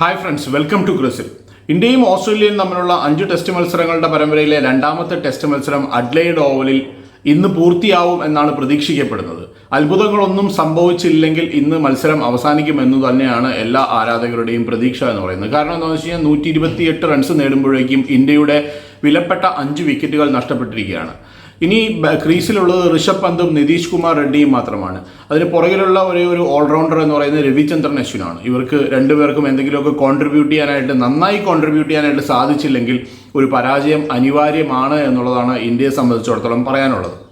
Hi friends welcome to ക്രിസിൽ ഇന്ത്യയും ഓസ്ട്രേലിയയും തമ്മിലുള്ള അഞ്ച് ടെസ്റ്റ് മത്സരങ്ങളുടെ പരമ്പരയിലെ രണ്ടാമത്തെ ടെസ്റ്റ് മത്സരം അഡ്ലൈഡ് ഓവലിൽ ഇന്ന് പൂർത്തിയാവും എന്നാണ് പ്രതീക്ഷിക്കപ്പെടുന്നത്. അത്ഭുതങ്ങളൊന്നും സംഭവിച്ചില്ലെങ്കിൽ ഇന്ന് മത്സരം അവസാനിക്കുമെന്ന് തന്നെയാണ് എല്ലാ ആരാധകരുടെയും പ്രതീക്ഷ എന്ന് പറയുന്നത്. കാരണം എന്താണെന്ന് വെച്ച് കഴിഞ്ഞാൽ നൂറ്റി ഇരുപത്തിയെട്ട് റൺസ് നേടുമ്പോഴേക്കും ഇന്ത്യയുടെ വിലപ്പെട്ട അഞ്ച് വിക്കറ്റുകൾ നഷ്ടപ്പെട്ടിരിക്കുകയാണ്. ഇനി ക്രീസിലുള്ളത് ഋഷഭ് പന്തും നിതീഷ് കുമാർ റെഡ്ഡിയും മാത്രമാണ്. അതിന് പുറകിലുള്ള ഒരേ ഒരു ഓൾറൗണ്ടർ എന്ന് പറയുന്നത് രവിചന്ദ്രൻ അശ്വിനാണ്. ഇവർക്ക് രണ്ടുപേർക്കും എന്തെങ്കിലുമൊക്കെ കോൺട്രിബ്യൂട്ട് ചെയ്യാനായിട്ട് നന്നായി കോൺട്രിബ്യൂട്ട് ചെയ്യാനായിട്ട് സാധിച്ചില്ലെങ്കിൽ ഒരു പരാജയം അനിവാര്യമാണ് എന്നുള്ളതാണ് ഇന്ത്യയെ സംബന്ധിച്ചിടത്തോളം പറയാനുള്ളത്.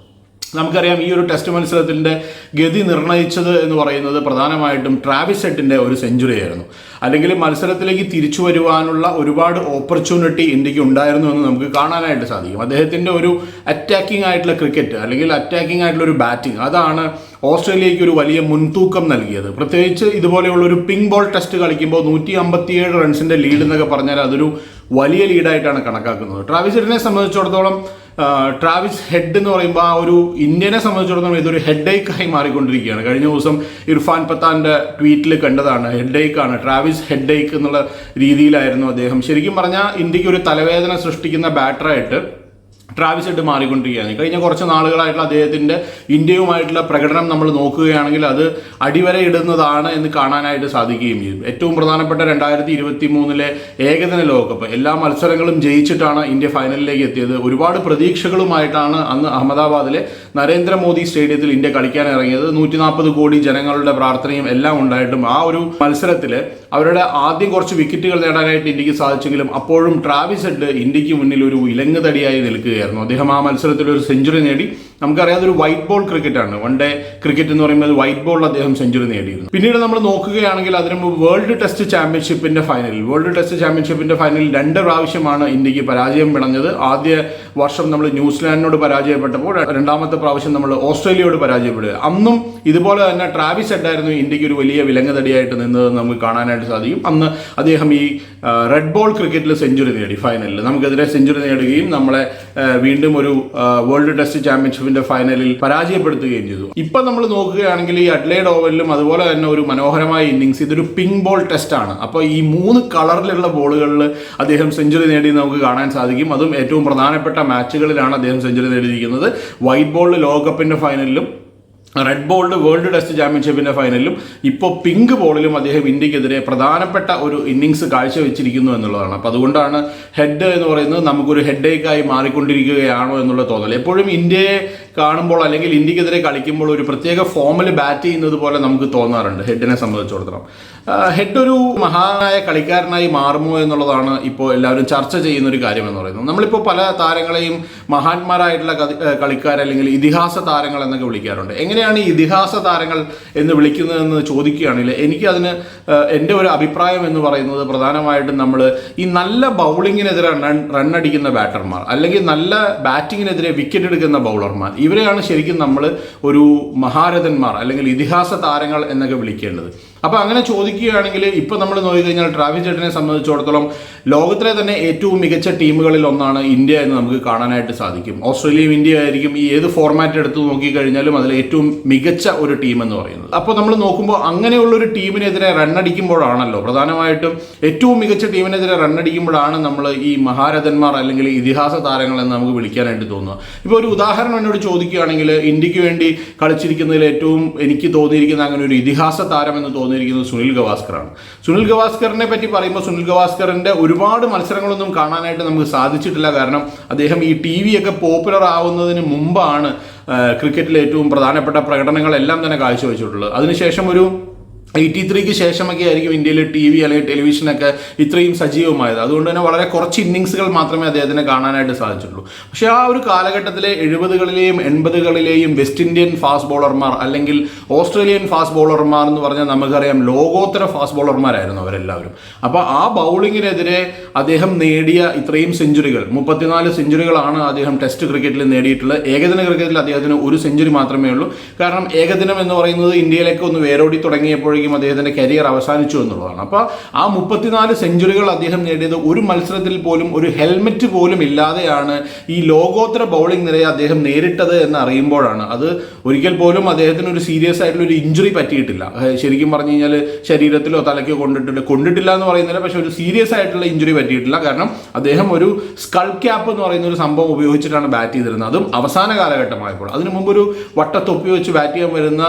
നമുക്കറിയാം ഈ ഒരു ടെസ്റ്റ് മത്സരത്തിന്റെ ഗതി നിർണയിച്ചത് എന്ന് പറയുന്നത് പ്രധാനമായിട്ടും ട്രാവിസ് ഹെഡിന്റെ ഒരു സെഞ്ചുറി ആയിരുന്നു അല്ലെങ്കിൽ മത്സരത്തിലേക്ക് തിരിച്ചു വരുവാനുള്ള ഒരുപാട് ഓപ്പർച്യൂണിറ്റി ഇന്ത്യയ്ക്ക് ഉണ്ടായിരുന്നു എന്ന് നമുക്ക് കാണാനായിട്ട് സാധിക്കും. അദ്ദേഹത്തിന്റെ ഒരു അറ്റാക്കിംഗ് ആയിട്ടുള്ള ക്രിക്കറ്റ് അല്ലെങ്കിൽ അറ്റാക്കിംഗ് ആയിട്ടുള്ള ഒരു ബാറ്റിംഗ് അതാണ് ഓസ്ട്രേലിയയ്ക്ക് ഒരു വലിയ മുൻതൂക്കം നൽകിയത്. പ്രത്യേകിച്ച് ഇതുപോലെയുള്ള ഒരു പിങ്ക് ബോൾ ടെസ്റ്റ് കളിക്കുമ്പോൾ നൂറ്റി അമ്പത്തിയേഴ് റൺസിന്റെ ലീഡ് എന്നൊക്കെ പറഞ്ഞാൽ അതൊരു വലിയ ലീഡായിട്ടാണ് കണക്കാക്കുന്നത്. ട്രാവിസ് ഹെഡിനെ സംബന്ധിച്ചിടത്തോളം ട്രാവിസ് ഹെഡ് എന്ന് പറയുമ്പോൾ ആ ഒരു ഇന്ത്യനെ സംബന്ധിച്ചിടത്തോളം ഇതൊരു ഹെഡ് ആയി മാറിക്കൊണ്ടിരിക്കുകയാണ്. കഴിഞ്ഞ ദിവസം ഇർഫാൻ പത്താന്റെ ട്വീറ്റിൽ കണ്ടതാണ് ഹെഡ് ആണ് ട്രാവിസ് ഹെഡ് എന്നുള്ള രീതിയിലായിരുന്നു അദ്ദേഹം. ശരിക്കും പറഞ്ഞാൽ ഇന്ത്യയ്ക്ക് ഒരു തലവേദന സൃഷ്ടിക്കുന്ന ബാറ്ററായിട്ട് ട്രാവിസ് ഹെഡ് മാറിക്കൊണ്ടിരിക്കുകയാണ്. കഴിഞ്ഞ കുറച്ച് നാളുകളായിട്ടുള്ള അദ്ദേഹത്തിന്റെ ഇന്ത്യയുമായിട്ടുള്ള പ്രകടനം നമ്മൾ നോക്കുകയാണെങ്കിൽ അത് അടിവര ഇടുന്നതാണ് എന്ന് കാണാനായിട്ട് സാധിക്കുകയും ചെയ്യും. ഏറ്റവും പ്രധാനപ്പെട്ട രണ്ടായിരത്തി ഇരുപത്തി മൂന്നിലെ ഏകദിന ലോകകപ്പ്. എല്ലാ മത്സരങ്ങളും ജയിച്ചിട്ടാണ് ഇന്ത്യ ഫൈനലിലേക്ക് എത്തിയത്. ഒരുപാട് പ്രതീക്ഷകളുമായിട്ടാണ് അന്ന് അഹമ്മദാബാദിലെ നരേന്ദ്രമോദി സ്റ്റേഡിയത്തിൽ ഇന്ത്യ കളിക്കാൻ ഇറങ്ങിയത്. നൂറ്റി നാൽപ്പത് കോടി ജനങ്ങളുടെ പ്രാർത്ഥനയും എല്ലാം ഉണ്ടായിട്ടും ആ ഒരു മത്സരത്തിൽ അവരുടെ ആദ്യം കുറച്ച് വിക്കറ്റുകൾ നേടാനായിട്ട് ഇന്ത്യയ്ക്ക് സാധിച്ചെങ്കിലും അപ്പോഴും ട്രാവിസ് ഹെഡ് ഇന്ത്യയ്ക്ക് മുന്നിൽ ഒരു ഇലങ്ങുതടിയായി നിൽക്കുകയായിരുന്നു അദ്ദേഹം ആ മത്സരത്തിൽ ഒരു സെഞ്ചുറി നേടി. നമുക്കറിയാം അതൊരു വൈറ്റ് ബോൾ ക്രിക്കറ്റാണ് വൺ ഡേ ക്രിക്കറ്റ് എന്ന് പറയുമ്പോൾ വൈറ്റ് ബോളിൽ അദ്ദേഹം സെഞ്ചുറി നേടിയിരുന്നു. പിന്നീട് നമ്മൾ നോക്കുകയാണെങ്കിൽ അതിന് മുമ്പ് വേൾഡ് ടെസ്റ്റ് ചാമ്പ്യൻഷിപ്പിന്റെ ഫൈനലിൽ വേൾഡ് ടെസ്റ്റ് ചാമ്പ്യൻഷിപ്പിന്റെ ഫൈനലിൽ രണ്ട് പ്രാവശ്യമാണ് ഇന്ത്യയ്ക്ക് പരാജയം പിണഞ്ഞത് ആദ്യ വർഷം നമ്മൾ ന്യൂസിലാൻഡിനോട് പരാജയപ്പെട്ടപ്പോൾ രണ്ടാമത്തെ പ്രാവശ്യം നമ്മൾ ഓസ്ട്രേലിയയോട് പരാജയപ്പെടുക. അന്നും ഇതുപോലെ തന്നെ ട്രാവിസ് ഹെഡായിരുന്നു ഇന്ത്യയ്ക്ക് ഒരു വലിയ വിലങ്ങതടിയായിട്ട് നിന്നത് നമുക്ക് കാണാനായിട്ട് സാധിക്കും. അന്ന് അദ്ദേഹം ഈ റെഡ് ബോൾ ക്രിക്കറ്റിൽ സെഞ്ചുറി നേടി ഫൈനലിൽ നമുക്കെതിരെ സെഞ്ചുറി നേടുകയും നമ്മളെ വീണ്ടും ഒരു വേൾഡ് ടെസ്റ്റ് ചാമ്പ്യൻഷിപ്പിന്റെ ഫൈനലിൽ പരാജയപ്പെടുത്തുകയും ചെയ്തു. ഇപ്പൊ നമ്മൾ നോക്കുകയാണെങ്കിൽ ഈ അഡ്ലൈഡ് ഓവലിലും അതുപോലെ തന്നെ ഒരു മനോഹരമായ ഇന്നിങ്സ് ഇതൊരു പിങ്ക് ബോൾ ടെസ്റ്റ് ആണ് അപ്പോൾ ഈ മൂന്ന് കളറിലുള്ള ബോളുകളിൽ അദ്ദേഹം സെഞ്ചുറി നേടി നമുക്ക് കാണാൻ സാധിക്കും. അതും ഏറ്റവും പ്രധാനപ്പെട്ട മാച്ചുകളിലാണ് അദ്ദേഹം സെഞ്ചുറി നേടിയിരിക്കുന്നത്. വൈറ്റ് ബോളിൽ ലോകകപ്പിന്റെ ഫൈനലിലും റെഡ് ബോൾഡ് വേൾഡ് ടെസ്റ്റ് ചാമ്പ്യൻഷിപ്പിന്റെ ഫൈനലിലും ഇപ്പോൾ പിങ്ക് ബോളിലും അദ്ദേഹം ഇന്ത്യക്കെതിരെ പ്രധാനപ്പെട്ട ഒരു ഇന്നിങ്സ് കാഴ്ചവെച്ചിരിക്കുന്നു എന്നുള്ളതാണ്. അപ്പോൾ അതുകൊണ്ടാണ് ഹെഡ് എന്ന് പറയുന്നത് നമുക്കൊരു ഹെഡ് ആയി മാറിക്കൊണ്ടിരിക്കുകയാണോ എന്നുള്ള തോന്നൽ എപ്പോഴും ഇന്ത്യയെ കാണുമ്പോൾ അല്ലെങ്കിൽ ഇന്ത്യക്കെതിരെ കളിക്കുമ്പോൾ ഒരു പ്രത്യേക ഫോമിൽ ബാറ്റ് ചെയ്യുന്നത് പോലെ നമുക്ക് തോന്നാറുണ്ട് ഹെഡിനെ സംബന്ധിച്ചിടത്തോളം. ഹെഡ് ഒരു മഹാനായ കളിക്കാരനായി മാറുമോ എന്നുള്ളതാണ് ഇപ്പോൾ എല്ലാവരും ചർച്ച ചെയ്യുന്ന ഒരു കാര്യം എന്ന് പറയുന്നത്. നമ്മളിപ്പോൾ പല താരങ്ങളെയും മഹാന്മാരായിട്ടുള്ള കളിക്കാർ അല്ലെങ്കിൽ ഇതിഹാസ താരങ്ങൾ എന്നൊക്കെ വിളിക്കാറുണ്ട്. എങ്ങനെയാണ് ഈ ഇതിഹാസ താരങ്ങൾ എന്ന് വിളിക്കുന്നതെന്ന് ചോദിക്കുകയാണെങ്കിൽ എനിക്ക് അതിന് എന്റെ ഒരു അഭിപ്രായം എന്ന് പറയുന്നത് പ്രധാനമായിട്ടും നമ്മൾ ഈ നല്ല ബൗളിങ്ങിനെതിരെ റൺ റണ്ണടിക്കുന്ന ബാറ്റർമാർ അല്ലെങ്കിൽ നല്ല ബാറ്റിങ്ങിനെതിരെ വിക്കറ്റ് എടുക്കുന്ന ബൗളർമാർ ഇവരെയാണ് ശരിക്കും നമ്മൾ ഒരു മഹാരഥന്മാർ അല്ലെങ്കിൽ ഇതിഹാസ താരങ്ങൾ എന്നൊക്കെ വിളിക്കേണ്ടത്. അപ്പോൾ അങ്ങനെ ചോദിക്കുകയാണെങ്കിൽ ഇപ്പോൾ നമ്മൾ നോക്കിക്കഴിഞ്ഞാൽ ട്രാവിസ് ചേട്ടനെ സംബന്ധിച്ചിടത്തോളം ലോകത്തിലെ തന്നെ ഏറ്റവും മികച്ച ടീമുകളിൽ ഒന്നാണ് ഇന്ത്യ എന്ന് നമുക്ക് കാണാനായിട്ട് സാധിക്കും. ഓസ്ട്രേലിയയും ഇന്ത്യ ആയിരിക്കും ഈ ഏത് ഫോർമാറ്റ് എടുത്ത് നോക്കിക്കഴിഞ്ഞാലും അതിൽ ഏറ്റവും മികച്ച ഒരു ടീം എന്ന് പറയുന്നത്. അപ്പോൾ നമ്മൾ നോക്കുമ്പോൾ അങ്ങനെയുള്ള ഒരു ടീമിനെതിരെ റണ്ണടിക്കുമ്പോഴാണല്ലോ പ്രധാനമായിട്ടും ഏറ്റവും മികച്ച ടീമിനെതിരെ റണ്ണടിക്കുമ്പോഴാണ് നമ്മൾ ഈ മഹാരഥന്മാർ അല്ലെങ്കിൽ ഇതിഹാസ താരങ്ങൾ എന്ന് നമുക്ക് വിളിക്കാനായിട്ട് തോന്നുന്നത് ഇപ്പോൾ ഒരു ഉദാഹരണം എന്നോട് ചോദിക്കുകയാണെങ്കിൽ ഇന്ത്യയ്ക്ക് വേണ്ടി കളിച്ചിരിക്കുന്നതിൽ ഏറ്റവും എനിക്ക് തോന്നിയിരിക്കുന്ന അങ്ങനെ ഒരു ഇതിഹാസ താരം എന്ന് തോന്നിയിരിക്കുന്നത് സുനിൽ ഗവാസ്കറാണ്. സുനിൽ ഗവാസ്കറിനെ പറ്റി പറയുമ്പോൾ സുനിൽ ഗവാസ്കറിന്റെ ഒരുപാട് മത്സരങ്ങളൊന്നും കാണാനായിട്ട് നമുക്ക് സാധിച്ചിട്ടില്ല. കാരണം അദ്ദേഹം ഈ ടി ഒക്കെ പോപ്പുലർ ആവുന്നതിന് മുമ്പാണ് ക്രിക്കറ്റിലെ ഏറ്റവും പ്രധാനപ്പെട്ട പ്രകടനങ്ങളെല്ലാം തന്നെ കാഴ്ചവെച്ചിട്ടുള്ളത്. അതിനുശേഷം ഒരു എയ്റ്റി ത്രീക്ക് ശേഷമൊക്കെ ആയിരിക്കും ഇന്ത്യയിലെ ടി വി അല്ലെങ്കിൽ ടെലിവിഷനൊക്കെ ഇത്രയും സജീവമായത്. അതുകൊണ്ട് തന്നെ വളരെ കുറച്ച് ഇന്നിങ്സുകൾ മാത്രമേ അദ്ദേഹത്തിന് കാണാനായിട്ട് സാധിച്ചിട്ടുള്ളൂ. പക്ഷേ ആ ഒരു കാലഘട്ടത്തിലെ എഴുപതുകളിലെയും എൺപതുകളിലെയും വെസ്റ്റ് ഇന്ത്യൻ ഫാസ്റ്റ് ബോളർമാർ അല്ലെങ്കിൽ ഓസ്ട്രേലിയൻ ഫാസ്റ്റ് ബോളർമാർ എന്ന് പറഞ്ഞാൽ നമുക്കറിയാം ലോകോത്തര ഫാസ്റ്റ് ബോളർമാരായിരുന്നു അവരെല്ലാവരും. അപ്പോൾ ആ ബൗളിങ്ങിനെതിരെ അദ്ദേഹം നേടിയ ഇത്രയും സെഞ്ചുറികൾ മുപ്പത്തിനാല് സെഞ്ചുറികളാണ് അദ്ദേഹം ടെസ്റ്റ് ക്രിക്കറ്റിൽ നേടിയിട്ടുള്ളത്. ഏകദിന ക്രിക്കറ്റിൽ അദ്ദേഹത്തിന് ഒരു സെഞ്ചുറി മാത്രമേ ഉള്ളൂ. കാരണം ഏകദിനം എന്ന് പറയുന്നത് ഇന്ത്യയിലേക്ക് ഒന്ന് വേരോടി തുടങ്ങിയപ്പോഴേക്കും ആയപ്പോഴേക്കും അദ്ദേഹത്തിന്റെ കരിയർ അവസാനിച്ചു എന്നുള്ളതാണ്. അപ്പോൾ ആ മുപ്പത്തിനാല് സെഞ്ചുറികൾ അദ്ദേഹം നേടിയത് ഒരു മത്സരത്തിൽ പോലും ഒരു ഹെൽമെറ്റ് പോലും ഇല്ലാതെയാണ് ഈ ലോകോത്തര ബൗളിംഗ് നിരയെ അദ്ദേഹം നേരിട്ടത് എന്ന് അറിയുമ്പോഴാണ് അത് ഒരിക്കൽ പോലും അദ്ദേഹത്തിന് ഒരു സീരിയസ് ആയിട്ടുള്ള ഒരു ഇഞ്ചുറി പറ്റിയിട്ടില്ല. ശരിക്കും പറഞ്ഞു കഴിഞ്ഞാൽ ശരീരത്തിലോ തലയ്ക്കോ കൊണ്ടിട്ടില്ല കൊണ്ടിട്ടില്ല എന്ന് പറയുന്നില്ല പക്ഷേ ഒരു സീരിയസ് ആയിട്ടുള്ള ഇഞ്ചുറി പറ്റിയിട്ടില്ല. കാരണം അദ്ദേഹം ഒരു സ്കൾ ക്യാപ്പ് എന്ന് പറയുന്ന ഒരു സംഭവം ഉപയോഗിച്ചിട്ടാണ് ബാറ്റ് ചെയ്തിരുന്നത്. അതും അവസാന കാലഘട്ടമായപ്പോൾ. അതിനു മുമ്പ് ഒരു വട്ടത്തൊപ്പി വെച്ച് ബാറ്റ് ചെയ്യാൻ വരുന്ന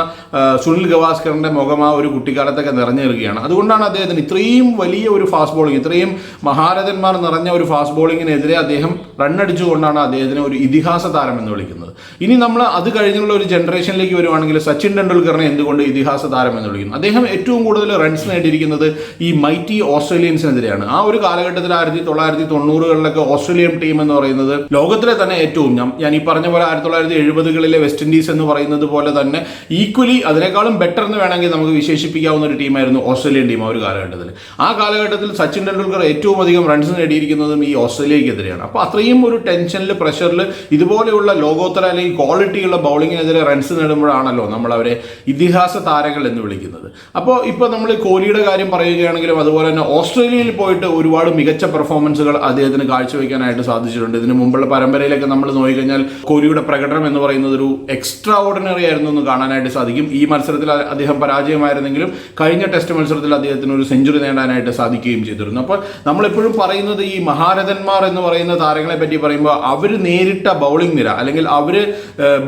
സുനിൽ ഗവാസ്കറിന്റെ മുഖം ആ ഒരു കുട്ടിക്കാലത്തൊക്കെ നിറഞ്ഞു അതുകൊണ്ടാണ് അദ്ദേഹത്തിന് ഇത്രയും വലിയ ഒരു ഫാസ്റ്റ് ബോളിംഗ് ഇത്രയും മഹാരഥന്മാർ നിറഞ്ഞ ഒരു ഫാസ്റ്റ് ബോളിങ്ങിനെതിരെ അദ്ദേഹം റണ്ണടിച്ചുകൊണ്ടാണ് അദ്ദേഹത്തിനെ ഒരു ഇതിഹാസ താരം എന്ന് വിളിക്കുന്നത്. ഇനി നമ്മൾ അത് കഴിഞ്ഞുള്ള ഒരു ജനറേഷനിലേക്ക് വരുവാണെങ്കിൽ സച്ചിൻ ടെണ്ടുൽക്കറിനെ എന്തുകൊണ്ട് ഇതിഹാസ താരം എന്ന് വിളിക്കുന്നു? അദ്ദേഹം ഏറ്റവും കൂടുതൽ റൺസ് നേടിയിരിക്കുന്നത് ഈ മൈറ്റി ഓസ്ട്രേലിയൻസിനെതിരെയാണ്. ആ ഒരു കാലഘട്ടത്തിൽ ആയിരത്തി തൊള്ളായിരത്തി തൊണ്ണൂറുകളിലൊക്കെ ഓസ്ട്രേലിയൻ ടീം എന്ന് പറയുന്നത് ലോകത്തിലെ തന്നെ ഏറ്റവും ഞാൻ ഞാൻ ഈ പറഞ്ഞ പോലെ ആയിരത്തി തൊള്ളായിരത്തി എഴുപതുകളിലെ വെസ്റ്റ് ഇൻഡീസ് എന്ന് പറയുന്നത് പോലെ തന്നെ ഈക്വലി അതിനേക്കാളും ബെറ്റർ എന്ന് വേണമെങ്കിൽ നമുക്ക് വിശേഷിപ്പിക്കാവുന്ന ഒരു ടീമായിരുന്നു ഓസ്ട്രേലിയൻ ടീം ആ ഒരു കാലഘട്ടത്തിൽ. ആ കാലഘട്ടത്തിൽ സച്ചിൻ ടെണ്ടുൽക്കർ ഏറ്റവും അധികം റൺസ് നേടിയിരിക്കുന്നതും ഈ ഓസ്ട്രേലിയക്കെതിരെയാണ്. അപ്പോൾ അത്രയും ഒരു ടെൻഷനിൽ പ്രഷറിൽ ഇതുപോലെയുള്ള ലോകോത്തര അല്ലെങ്കിൽ ക്വാളിറ്റിയുള്ള ബൗളിങ്ങിനെതിരെ റൺസ് നേടുമ്പോഴാണല്ലോ നമ്മൾ അവരെ ഇതിഹാസ താരങ്ങൾ എന്ന് വിളിക്കുന്നത്. അപ്പോൾ ഇപ്പോൾ നമ്മൾ കോഹ്ലിയുടെ കാര്യം പറയുകയാണെങ്കിലും അതുപോലെ തന്നെ ഓസ്ട്രേലിയയിൽ പോയിട്ട് ഒരുപാട് മികച്ച പെർഫോമൻസുകൾ അദ്ദേഹത്തിന് കാഴ്ചവെക്കാനായിട്ട് സാധിച്ചിട്ടുണ്ട്. ഇതിനു മുമ്പുള്ള പരമ്പരയിലൊക്കെ നമ്മൾ നോക്കിക്കഴിഞ്ഞാൽ കോഹ്ലിയുടെ പ്രകടനം എന്ന് പറയുന്നത് ഒരു എക്സ്ട്രാ ഓർഡിനറി ആയിരുന്നു എന്ന് കാണാനായിട്ട് സാധിക്കും. ഈ മത്സരത്തിൽ അദ്ദേഹം അദ്ദേഹം പരാജയമായിരുന്നെങ്കിലും കഴിഞ്ഞ ടെസ്റ്റ് മത്സരത്തിൽ അദ്ദേഹത്തിന് ഒരു സെഞ്ചുറി നേടാനായിട്ട് സാധിക്കുകയും ചെയ്തിരുന്നു. അപ്പോൾ നമ്മളെപ്പോഴും പറയുന്നത് ഈ മഹാരഥന്മാർ എന്ന് പറയുന്ന താരങ്ങളെ പറ്റി പറയുമ്പോൾ അവർ നേരിട്ട ബൗളിംഗ് നിര അല്ലെങ്കിൽ അവർ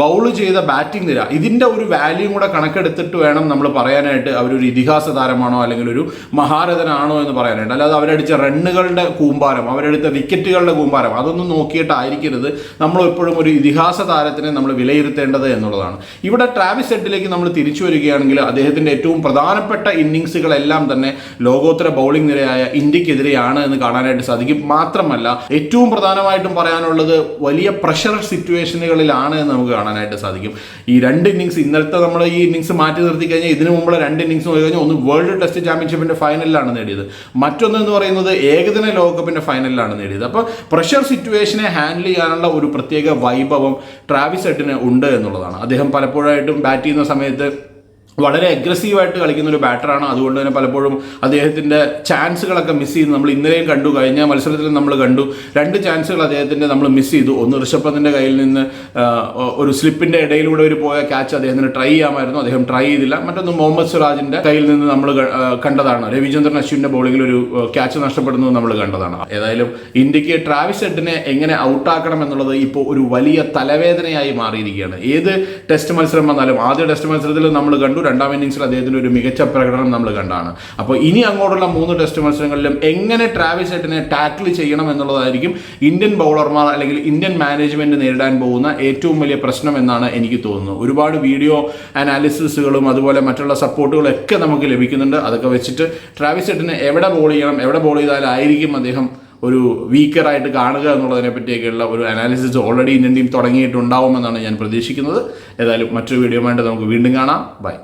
ബൗൾ ചെയ്ത ബാറ്റിംഗ് നിര ഇതിന്റെ ഒരു വാല്യൂ കൂടെ കണക്കെടുത്തിട്ട് വേണം നമ്മൾ പറയാനായിട്ട് അവരൊരു ഇതിഹാസ താരമാണോ അല്ലെങ്കിൽ ഒരു മഹാരഥനാണോ എന്ന് പറയാനായിട്ട്. അല്ലാതെ അവരടിച്ച റണ്ണുകളുടെ കൂമ്പാരം അവരെടുത്ത വിക്കറ്റുകളുടെ കൂമ്പാരം അതൊന്നും നോക്കിയിട്ടായിരിക്കരുത്. നമ്മൾ എപ്പോഴും ഒരു ഇതിഹാസ താരത്തിനെ നമ്മൾ വിലയിരുത്തേണ്ടത് എന്നുള്ളതാണ്. ഇവിടെ ട്രാവിസ് ഹെഡിലേക്ക് നമ്മൾ തിരിച്ചു വരികയാണെങ്കിൽ അദ്ദേഹത്തിന്റെ ഏറ്റവും പ്രധാനപ്പെട്ട ഇന്നിങ്സുകളെല്ലാം തന്നെ ലോകോത്തര ബൗളിംഗ് നിരയായ ഇന്ത്യക്കെതിരെയാണ് എന്ന് കാണാനായിട്ട് സാധിക്കും. മാത്രമല്ല ഏറ്റവും പ്രധാനമായിട്ടും പറയാനുള്ളത് വലിയ പ്രഷർ സിറ്റുവേഷനുകളിലാണ് എന്ന് നമുക്ക് കാണാനായിട്ട് സാധിക്കും. ഈ രണ്ട് ഇന്നിങ്സ് ഇന്നലത്തെ നമ്മൾ ഈ ഇന്നിങ്സ് മാറ്റി നിർത്തി കഴിഞ്ഞാൽ ഇതിനു മുമ്പുള്ള രണ്ട് ഇന്നിങ്സ് നോക്കി കഴിഞ്ഞാൽ ഒന്ന് വേൾഡ് ടെസ്റ്റ് ചാമ്പ്യൻഷിപ്പിന്റെ ഫൈനലിലാണ് നേടിയത്. മറ്റൊന്ന് എന്ന് പറയുന്നത് ഏകദിന ലോകകപ്പിന്റെ ഫൈനലിലാണ് നേടിയത്. അപ്പോൾ പ്രഷർ സിറ്റുവേഷനെ ഹാൻഡിൽ ചെയ്യാനുള്ള ഒരു പ്രത്യേക വൈഭവം ട്രാവിസ് ഹെഡിന് ഉണ്ട് എന്നുള്ളതാണ്. അദ്ദേഹം പലപ്പോഴായിട്ടും ബാറ്റ് ചെയ്യുന്ന സമയത്ത് വളരെ അഗ്രസീവായിട്ട് കളിക്കുന്ന ഒരു ബാറ്ററാണ് അതുകൊണ്ട് തന്നെ പലപ്പോഴും അദ്ദേഹത്തിന്റെ ചാൻസുകളൊക്കെ മിസ് ചെയ്ത് നമ്മൾ ഇന്നലെയും കണ്ടു. കഴിഞ്ഞ മത്സരത്തിൽ നമ്മൾ കണ്ടു. രണ്ട് ചാൻസുകൾ അദ്ദേഹത്തിന്റെ നമ്മൾ മിസ് ചെയ്തു. ഒന്ന് ഋഷഭ് പന്തിന്റെ കയ്യിൽ നിന്ന് ഒരു സ്ലിപ്പിന്റെ ഇടയിലൂടെ ഒരു പോയ ക്യാച്ച് അദ്ദേഹത്തിന് ട്രൈ ചെയ്യാമായിരുന്നു. അദ്ദേഹം ട്രൈ ചെയ്തില്ല. മറ്റൊന്ന് മുഹമ്മദ് സിറാജിന്റെ കയ്യിൽ നിന്ന് നമ്മൾ കണ്ടതാണ്. രവിചന്ദ്രൻ അശ്വിന്റെ ബോളിങ്ങിൽ ഒരു ക്യാച്ച് നഷ്ടപ്പെടുന്നത് നമ്മൾ കണ്ടതാണ്. ഏതായാലും ഇന്ത്യയ്ക്ക് ട്രാവിസ് ഹെഡിനെ എങ്ങനെ ഔട്ടാക്കണം എന്നുള്ളത് ഇപ്പോൾ ഒരു വലിയ തലവേദനയായി മാറിയിരിക്കുകയാണ്. ഏത് ടെസ്റ്റ് മത്സരം വന്നാലും ആദ്യ ടെസ്റ്റ് മത്സരത്തിൽ നമ്മൾ കണ്ടു. രണ്ടാം ഇന്നിങ്സിൽ അദ്ദേഹത്തിന്റെ ഒരു മികച്ച പ്രകടനം നമ്മൾ കണ്ടാണ്. അപ്പോൾ ഇനി അങ്ങോട്ടുള്ള മൂന്ന് ടെസ്റ്റ് മത്സരങ്ങളിലും എങ്ങനെ ട്രാവിസ് ഹെഡിനെ ടാക്കിൾ ചെയ്യണം എന്നുള്ളതായിരിക്കും ഇന്ത്യൻ ബൗളർമാർ അല്ലെങ്കിൽ ഇന്ത്യൻ മാനേജ്മെന്റ് നേരിടാൻ പോകുന്ന ഏറ്റവും വലിയ പ്രശ്നം എന്നാണ് എനിക്ക് തോന്നുന്നത്. ഒരുപാട് വീഡിയോ അനാലിസിസുകളും അതുപോലെ മറ്റുള്ള സപ്പോർട്ടുകളും ഒക്കെ നമുക്ക് ലഭിക്കുന്നുണ്ട്. അതൊക്കെ വെച്ചിട്ട് ട്രാവിസ് ഹെഡിനെ എവിടെ ബോൾ ചെയ്യണം എവിടെ ബോൾ ചെയ്താലായിരിക്കും അദ്ദേഹം ഒരു വീക്കറായിട്ട് കാണുക എന്നുള്ളതിനെ പറ്റിയൊക്കെയുള്ള ഒരു അനാലിസിസ് ഓൾറെഡി ഇന്ത്യൻ ടീം തുടങ്ങിയിട്ടുണ്ടാവുമെന്നാണ് ഞാൻ പ്രതീക്ഷിക്കുന്നത്. ഏതായാലും മറ്റൊരു വീഡിയോ വേണ്ടി നമുക്ക് വീണ്ടും കാണാം. ബൈ